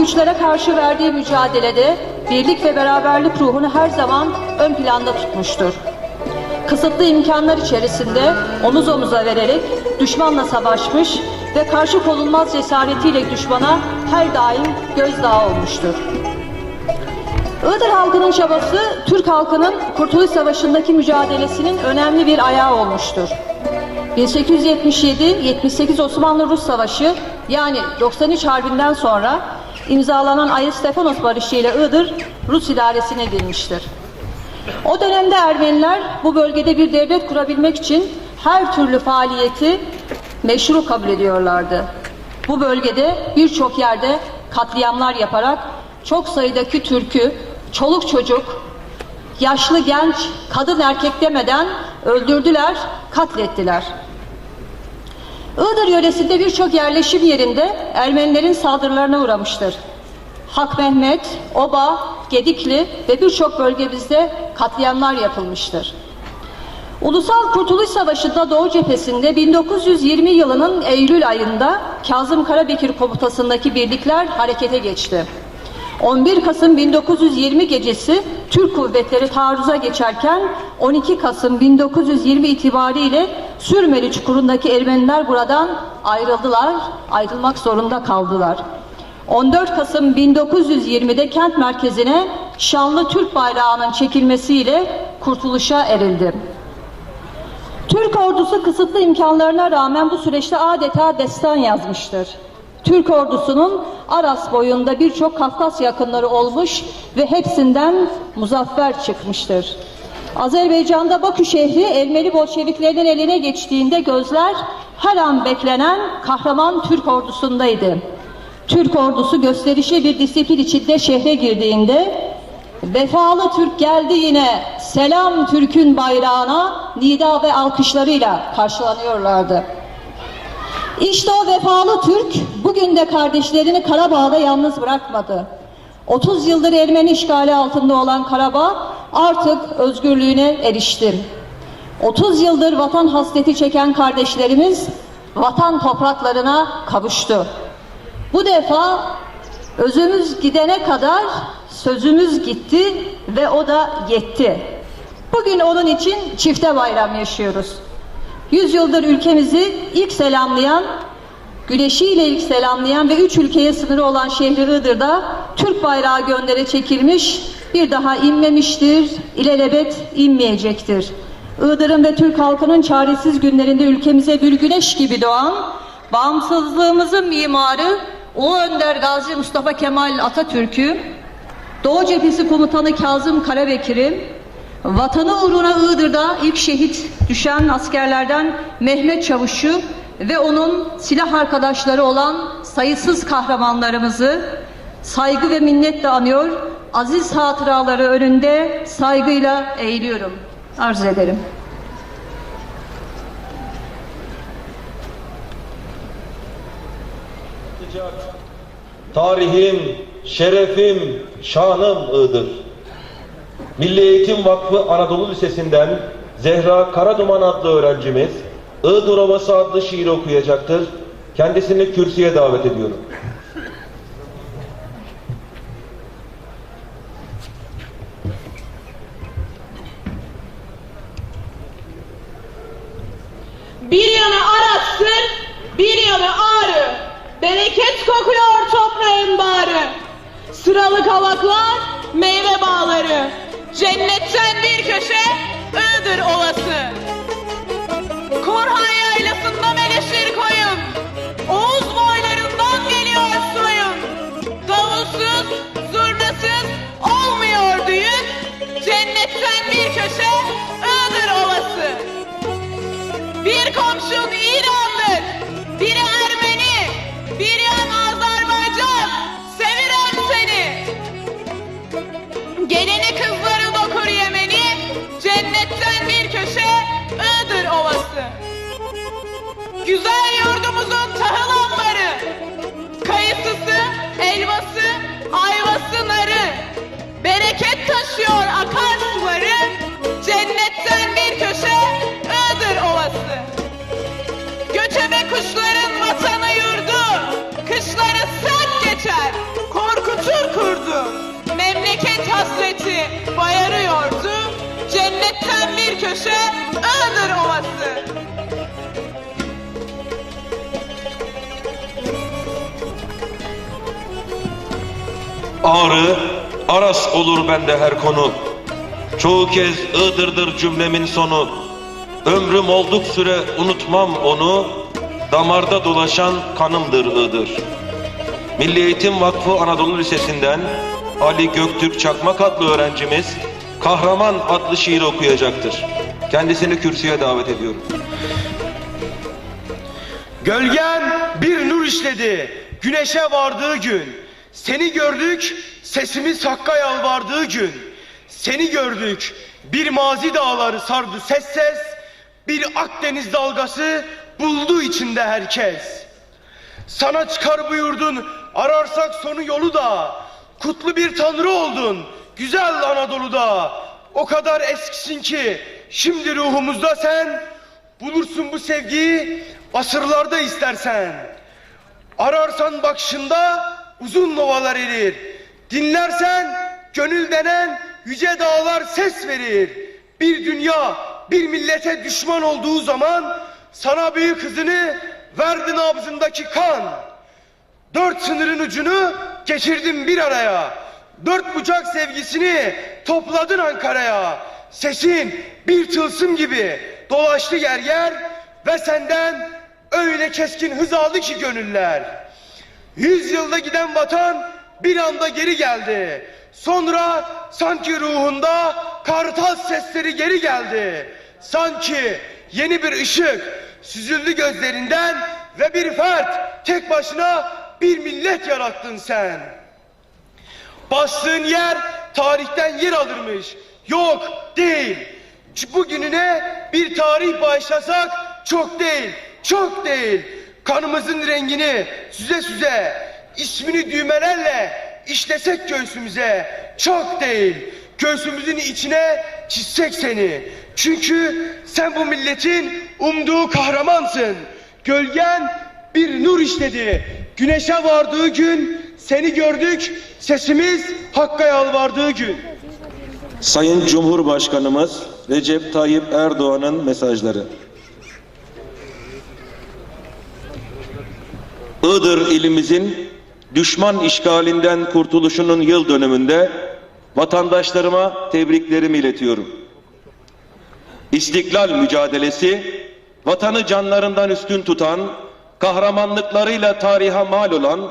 güçlere karşı verdiği mücadelede birlik ve beraberlik ruhunu her zaman ön planda tutmuştur. Kısıtlı imkanlar içerisinde omuz omuza vererek düşmanla savaşmış ve karşı konulmaz cesaretiyle düşmana her daim gözdağı olmuştur. Iğdır halkının çabası Türk halkının Kurtuluş Savaşı'ndaki mücadelesinin önemli bir ayağı olmuştur. 1877-78 Osmanlı-Rus Savaşı yani 93 Harbi'nden sonra imzalanan Ayı Stefanos Barışı ile Iğdır Rus idaresine girmiştir. O dönemde Ermeniler bu bölgede bir devlet kurabilmek için her türlü faaliyeti meşru kabul ediyorlardı. Bu bölgede birçok yerde katliamlar yaparak çok sayıdaki Türk'ü, çoluk çocuk, yaşlı genç, kadın erkek demeden öldürdüler, katlettiler. Iğdır yöresinde birçok yerleşim yerinde Ermenilerin saldırılarına uğramıştır. Hak Mehmet, Oba, Gedikli ve birçok bölgemizde katliamlar yapılmıştır. Ulusal Kurtuluş Savaşı'nda Doğu cephesinde 1920 yılının Eylül ayında Kazım Karabekir komutasındaki birlikler harekete geçti. 11 Kasım 1920 gecesi Türk kuvvetleri taarruza geçerken 12 Kasım 1920 itibariyle Sürmeli Çukuru'ndaki Ermeniler buradan ayrıldılar, ayrılmak zorunda kaldılar. 14 Kasım 1920'de kent merkezine şanlı Türk bayrağının çekilmesiyle kurtuluşa erildi. Türk ordusu kısıtlı imkanlarına rağmen bu süreçte adeta destan yazmıştır. Türk ordusunun Aras boyunda birçok Kafkas yakınları olmuş ve hepsinden muzaffer çıkmıştır. Azerbaycan'da Bakü şehri Ermeni Bolşeviklerinin eline geçtiğinde gözler her an beklenen kahraman Türk ordusundaydı. Türk ordusu gösterişli bir disiplin içinde şehre girdiğinde Vefalı Türk geldi yine selam Türk'ün bayrağına nida ve alkışlarıyla karşılanıyorlardı. İşte o vefalı Türk bugün de kardeşlerini Karabağ'da yalnız bırakmadı. 30 yıldır Ermeni işgali altında olan Karabağ artık özgürlüğüne erişti. 30 yıldır vatan hasreti çeken kardeşlerimiz vatan topraklarına kavuştu. Bu defa özümüz gidene kadar sözümüz gitti ve o da yetti. Bugün onun için çifte bayram yaşıyoruz. Yüzyıldır ülkemizi ilk selamlayan, güneşiyle ilk selamlayan ve üç ülkeye sınırı olan şehri Iğdır'da Türk bayrağı göndere çekilmiş, bir daha inmemiştir, ilelebet inmeyecektir. Iğdır'ın ve Türk halkının çaresiz günlerinde ülkemize bir güneş gibi doğan, bağımsızlığımızın mimarı Ulu Önder Gazi Mustafa Kemal Atatürk'ü, Doğu Cephesi Komutanı Kazım Karabekir'i, vatanı uğruna Iğdır'da ilk şehit düşen askerlerden Mehmet Çavuş'u ve onun silah arkadaşları olan sayısız kahramanlarımızı saygı ve minnetle anıyor, aziz hatıraları önünde saygıyla eğiliyorum. Arz ederim. Tarihim, şerefim, şanım Iğdır. Milli Eğitim Vakfı Anadolu Lisesi'nden Zehra Karaduman adlı öğrencimiz Iğdır adlı şiir okuyacaktır. Kendisini kürsüye davet ediyorum. Bir yanı Aras'tır, bir yanı Ağrı. Bereket kokuyor toprağın bağrı. Sıralı kavaklar, meyve bağları. Cennetten bir köşe, Iğdır ovası. Korhan yaylasında meleşir koyun. Oğuz boylarından geliyor suyun. Davulsuz, zurnasız olmuyor düğün. Cennetten bir köşe, Iğdır ovası. Bir komşun İran'dır, biri kültür kurdu. Memleket hasreti bayarıyordu. Cennetten bir köşe Iğdır Ovası. Ağrı, Aras olur bende her konu. Çoğu kez Iğdır'dır cümlemin sonu. Ömrüm olduk süre unutmam onu. Damarda dolaşan kanımdır Iğdır. Milli Eğitim Vakfı Anadolu Lisesi'nden Ali Göktürk Çakmak adlı öğrencimiz Kahraman adlı şiir okuyacaktır. Kendisini kürsüye davet ediyorum. Gölgen bir nur işledi güneşe vardığı gün. Seni gördük sesimiz hakka yalvardığı gün. Seni gördük bir mazi dağları sardı ses ses. Bir Akdeniz dalgası buldu içinde herkes. Sana çıkar buyurdun ararsak sonu yolu da. Kutlu bir tanrı oldun güzel Anadolu'da. O kadar eskisin ki şimdi ruhumuzda sen bulursun bu sevgiyi asırlarda istersen. Ararsan bakışında uzun novalar erir. Dinlersen gönül denen yüce dağlar ses verir. Bir dünya bir millete düşman olduğu zaman sana büyük kızını verdi nabzındaki kan. Dört sınırın ucunu geçirdin bir araya. Dört bucak sevgisini topladın Ankara'ya. Sesin bir tılsım gibi dolaştı yer yer ve senden öyle keskin hız aldı ki gönüller. Yüz yılda giden vatan bir anda geri geldi. Sonra sanki ruhunda kartal sesleri geri geldi. Sanki yeni bir ışık süzüldü gözlerinden ve bir fert tek başına bir millet yarattın sen. Bastığın yer tarihten yer alırmış. Yok değil. Bugününe bir tarih bağışlasak çok değil, çok değil. Kanımızın rengini süze süze, ismini düğmelerle işlesek göğsümüze çok değil. Göğsümüzün içine çizsek seni. Çünkü sen bu milletin umduğu kahramansın. Gölgen bir nur işledi. Güneşe vardığı gün seni gördük. Sesimiz Hakk'a yalvardığı gün. Sayın Cumhurbaşkanımız Recep Tayyip Erdoğan'ın mesajları. Iğdır ilimizin düşman işgalinden kurtuluşunun yıl dönümünde vatandaşlarıma tebriklerimi iletiyorum. İstiklal mücadelesi vatanı canlarından üstün tutan, kahramanlıklarıyla tarihe mal olan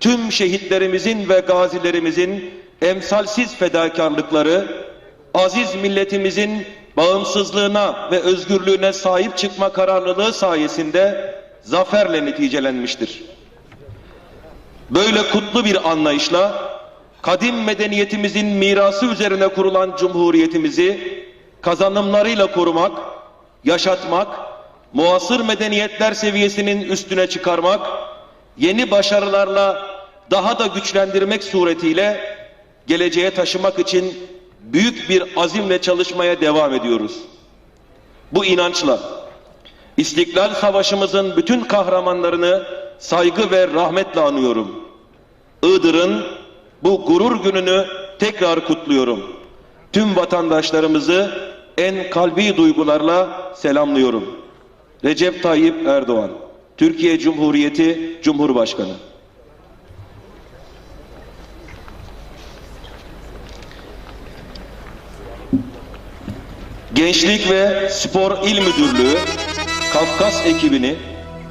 tüm şehitlerimizin ve gazilerimizin emsalsiz fedakarlıkları, aziz milletimizin bağımsızlığına ve özgürlüğüne sahip çıkma kararlılığı sayesinde zaferle neticelenmiştir. Böyle kutlu bir anlayışla kadim medeniyetimizin mirası üzerine kurulan cumhuriyetimizi kazanımlarıyla korumak, yaşatmak, muasır medeniyetler seviyesinin üstüne çıkarmak, yeni başarılarla daha da güçlendirmek suretiyle geleceğe taşımak için büyük bir azimle çalışmaya devam ediyoruz. Bu inançla İstiklal Savaşımızın bütün kahramanlarını saygı ve rahmetle anıyorum. Iğdır'ın bu gurur gününü tekrar kutluyorum. Tüm vatandaşlarımızı en kalbi duygularla selamlıyorum. Recep Tayyip Erdoğan, Türkiye Cumhuriyeti Cumhurbaşkanı. Gençlik ve Spor İl Müdürlüğü Kafkas ekibini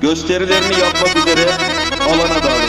gösterilerini yapmak üzere alana davet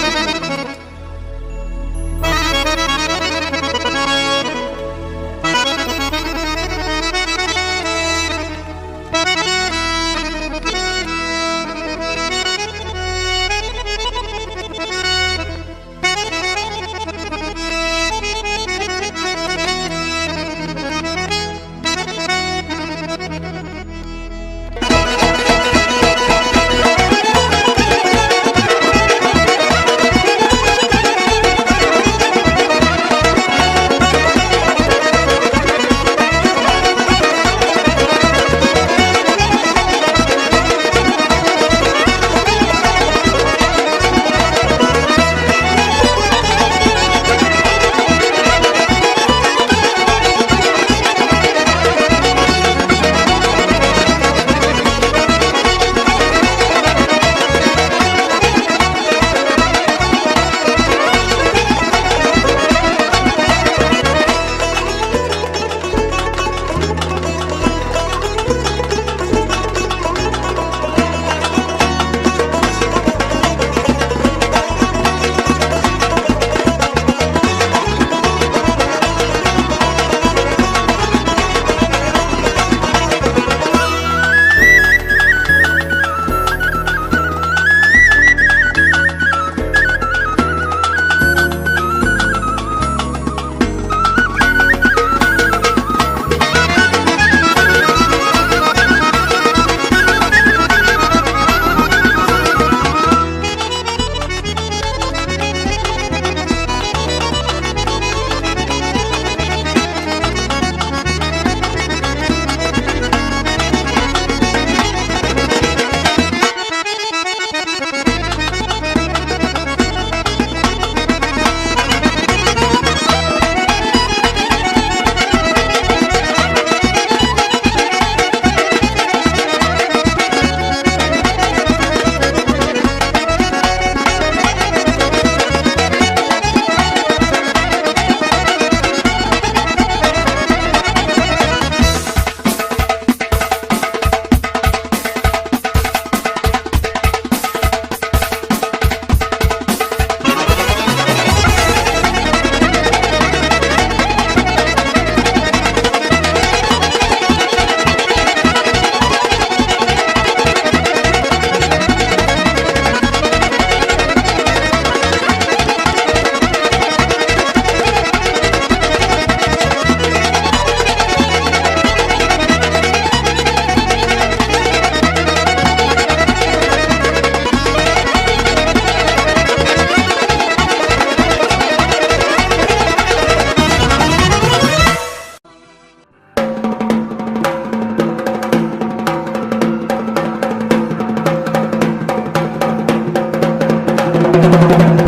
Música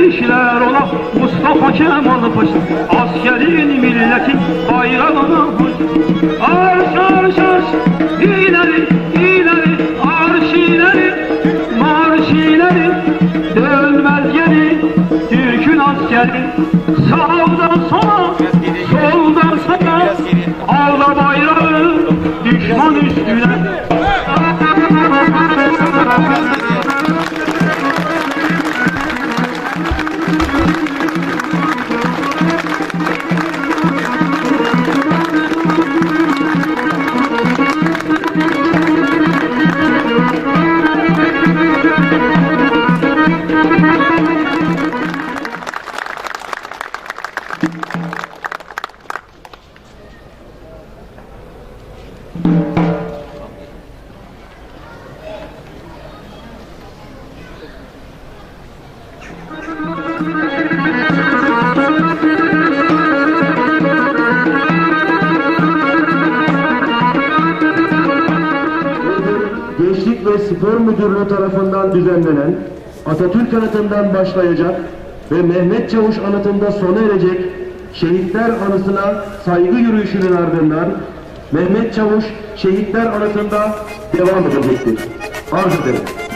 Gelişler ola Mustafa Kemal Paşa. Askerin milletin bayrağına hoş Arş arş arş. İleri ileri. Arş ileri. Marş ileri. Dönmez geri Türk'ün askeri. Sağdan düzenlenen Atatürk Anıtı'ndan başlayacak ve Mehmet Çavuş Anıtı'nda sona erecek Şehitler Anısı'na saygı yürüyüşünün ardından Mehmet Çavuş Şehitler Anıtı'nda devam edecektir. Arz ederim.